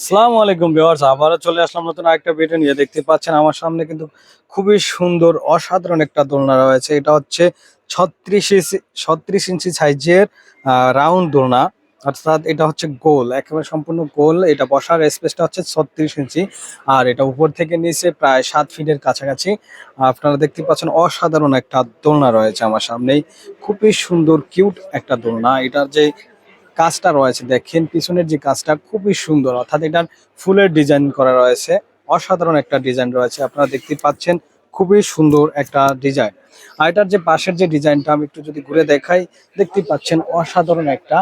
আসসালামু আলাইকুম ভিউয়ার্স, আবারও চলে আসলাম নতুন আরেকটা ভিডিও নিয়ে। দেখতে পাচ্ছেন আমার সামনে কিন্তু খুবই সুন্দর, অসাধারণ একটা দোলনা রয়েছে। এটা হচ্ছে ছত্রিশ ইঞ্চি ছত্রিশ ইঞ্চি সাইজের রাউন্ড দোলনা। অর্থাৎ এটা হচ্ছে গোল, একেবারে সম্পূর্ণ গোল। এটা বসার স্পেসটা হচ্ছে ছত্রিশ ইঞ্চি। আর এটা উপর থেকে নিচে প্রায় সাত ফিটের কাছাকাছি। আপনারা দেখতে পাচ্ছেন অসাধারণ একটা দোলনা রয়েছে আমার সামনেই। খুবই সুন্দর, কিউট একটা দোলনা। এটার যে কাজটা রয়েছে। দেখেন পিছনের যে কাজটা খুবই সুন্দর, অর্থাৎ এটার ফুলের ডিজাইন করা রয়েছে। অসাধারণ একটা ডিজাইন রয়েছে, আপনারা দেখতে পাচ্ছেন খুবই সুন্দর একটা ডিজাইন। আর এটার যে পাশের যে ডিজাইনটা আমি একটু যদি ঘুরে দেখাই, দেখতে পাচ্ছেন অসাধারণ একটা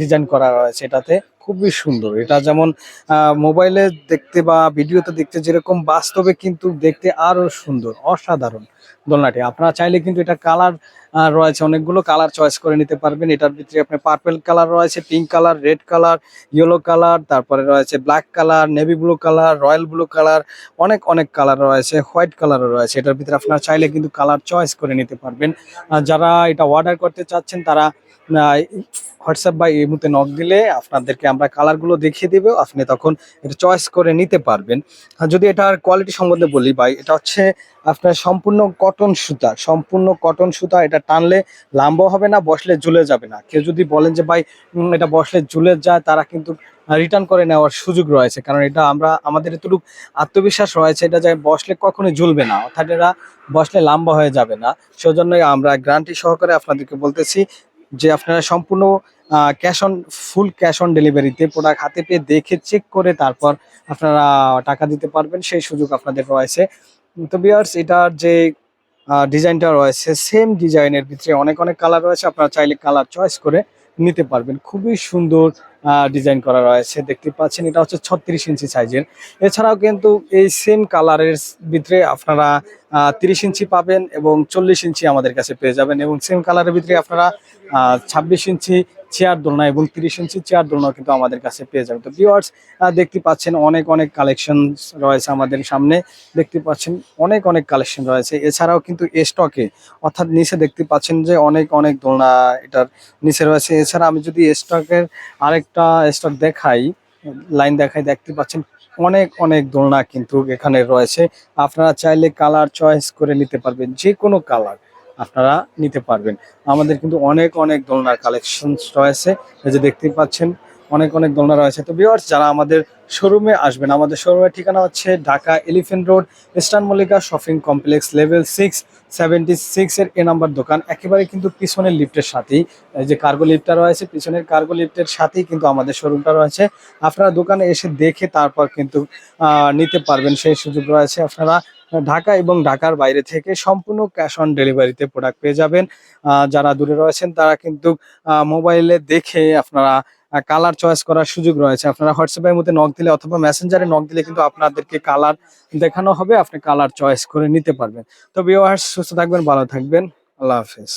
ডিজাইন করা রয়েছে এটাতে। খুবই সুন্দর। এটা যেমন মোবাইলে দেখতে বা ভিডিওতে দেখতে যেরকম, বাস্তবে কিন্তু দেখতে আরও সুন্দর, অসাধারণ দোলনাটি। আপনারা চাইলে কিন্তু এটা কালার রয়েছে। অনেকগুলো কালার চয়েস করে নিতে পারবেন। এটার ভিতরে আপনার পার্পেল কালার রয়েছে, pink colour, red colour, yellow colour, তারপরে রয়েছে black colour, navy blue colour, royal blue colour, অনেক অনেক কালার রয়েছে, হোয়াইট কালারও রয়েছে। এটার ভিতরে আপনারা চাইলে কিন্তু কালার চয়েস করে নিতে পারবেন। যারা এটা অর্ডার করতে চাচ্ছেন, তারা হোয়াটসঅ্যাপ বা এই মুহূর্তে নক দিলে আপনাদেরকে আমরা কালারগুলো দেখিয়ে দেবো, আপনি তখন এটা চয়েস করে নিতে পারবেন। যদি এটার কোয়ালিটি সম্বন্ধে বলি ভাই, এটা হচ্ছে আপনার সম্পূর্ণ কটন সুতা। সম্পূর্ণ কটন সুতা, এটা টানলে লাম্বা হবে না, বসলে ঝুলে যাবে না। কেউ যদি বলেন যে, ভাই এটা বসলে ঝুলে যায়, তারা কিন্তু রিটার্ন করে নেওয়ার সুযোগ রয়েছে। কারণ এটা আমরা, আমাদের এতটুকু আত্মবিশ্বাস রয়েছে, এটা যে বসলে কখনোই ঝুলবে না। অর্থাৎ এটা বসলে লম্বা হয়ে যাবে না। সেজন্যই আমরা গ্রান্টি সহকারে আপনাদেরকে বলতেছি যে আপনারা সম্পূর্ণ cash on full cash on ডেলিভারিতে প্রোডাক্ট হাতে পেয়ে দেখে চেক করে তারপর আপনারা টাকা দিতে পারবেন, সেই সুযোগ আপনাদের রয়েছে। তো বিয়ার্স এটার যে ডিজাইনটা রয়েছে সেম ডিজাইনের ভিতরে অনেক অনেক কালার রয়েছে, আপনারা চাইলে কালার চয়েস করে নিতে পারবেন। খুবই সুন্দর ডিজাইন করা রয়েছে, দেখতে পাচ্ছেন, এটা হচ্ছে ছত্রিশ ইঞ্চি সাইজের এছাড়াও কিন্তু এই সেম কালারের ভিতরে আপনারা তিরিশ ইঞ্চি পাবেন এবং চল্লিশ ইঞ্চি আমাদের কাছে পেয়ে যাবেন এবং সেম কালারের ভিতরে আপনারা ছাব্বিশ ইঞ্চি চেয়ার দোলনা এবং তিরিশ ইঞ্চি চেয়ার দোলনা কিন্তু আমাদের কাছে পেয়ে যাবেন। তো ভিওয়ার্স দেখতে পাচ্ছেন অনেক অনেক কালেকশন রয়েছে আমাদের সামনে। দেখতে পাচ্ছেন অনেক অনেক কালেকশন রয়েছে। এছাড়াও কিন্তু স্টকে অর্থাৎ নিচে দেখতে পাচ্ছেন যে অনেক অনেক দোলনা এটার নিচে রয়েছে। এছাড়া আমি যদি স্টকের আরেকটা স্টক দেখাই লাইন দেখায় দেখতে পাচ্ছেন অনেক অনেক দোলনা কিন্তু এখানে রয়েছে। আপনারা চাইলে কালার চয়েস করে নিতে পারবেন যে কোনো কালার আপনারা নিতে পারবেন। আমাদের কিন্তু অনেক অনেক দোলনার কালেকশন রয়েছে। এই যে দেখতে পাচ্ছেন অনেক অনেক দোলনা রয়েছে। তো ভিউয়ার্স যারা আমাদের শোরুমে আসবেন, আমাদের শোরুমের ঠিকানা হচ্ছে Dhaka elephant road eastern Mallika shopping complex level six seventy six এর এ নাম্বার দোকান। একেবারে কিন্তু পিছনের লিফটের সাথেই যে কার্গো লিফটটা রয়েছে, পিছনের কার্গো লিফটের সাথেই কিন্তু আমাদের শোরুমটা রয়েছে। আপনারা দোকানে এসে দেখে তারপর কিন্তু নিতে পারবেন। সেই সুযোগ রয়েছে আপনারা ঢাকা এবং ঢাকার বাইরে থেকে সম্পূর্ণ ক্যাশ অন ডেলিভারিতে প্রোডাক্ট পেয়ে যাবেন। যারা দূরে রয়েছেন, তারা কিন্তু মোবাইলে দেখে আপনারা কালার চয়েস করার সুযোগ রয়েছে। আপনারা হোয়াটসঅ্যাপের মধ্যে নক দিলে অথবা মেসেঞ্জারে নক দিলে কিন্তু আপনাদেরকে কালার দেখানো হবে, আপনি কালার চয়েস করে নিতে পারবেন। তো বিওয়ার্স সুস্থ থাকবেন, ভালো থাকবেন। আল্লাহ হাফেজ।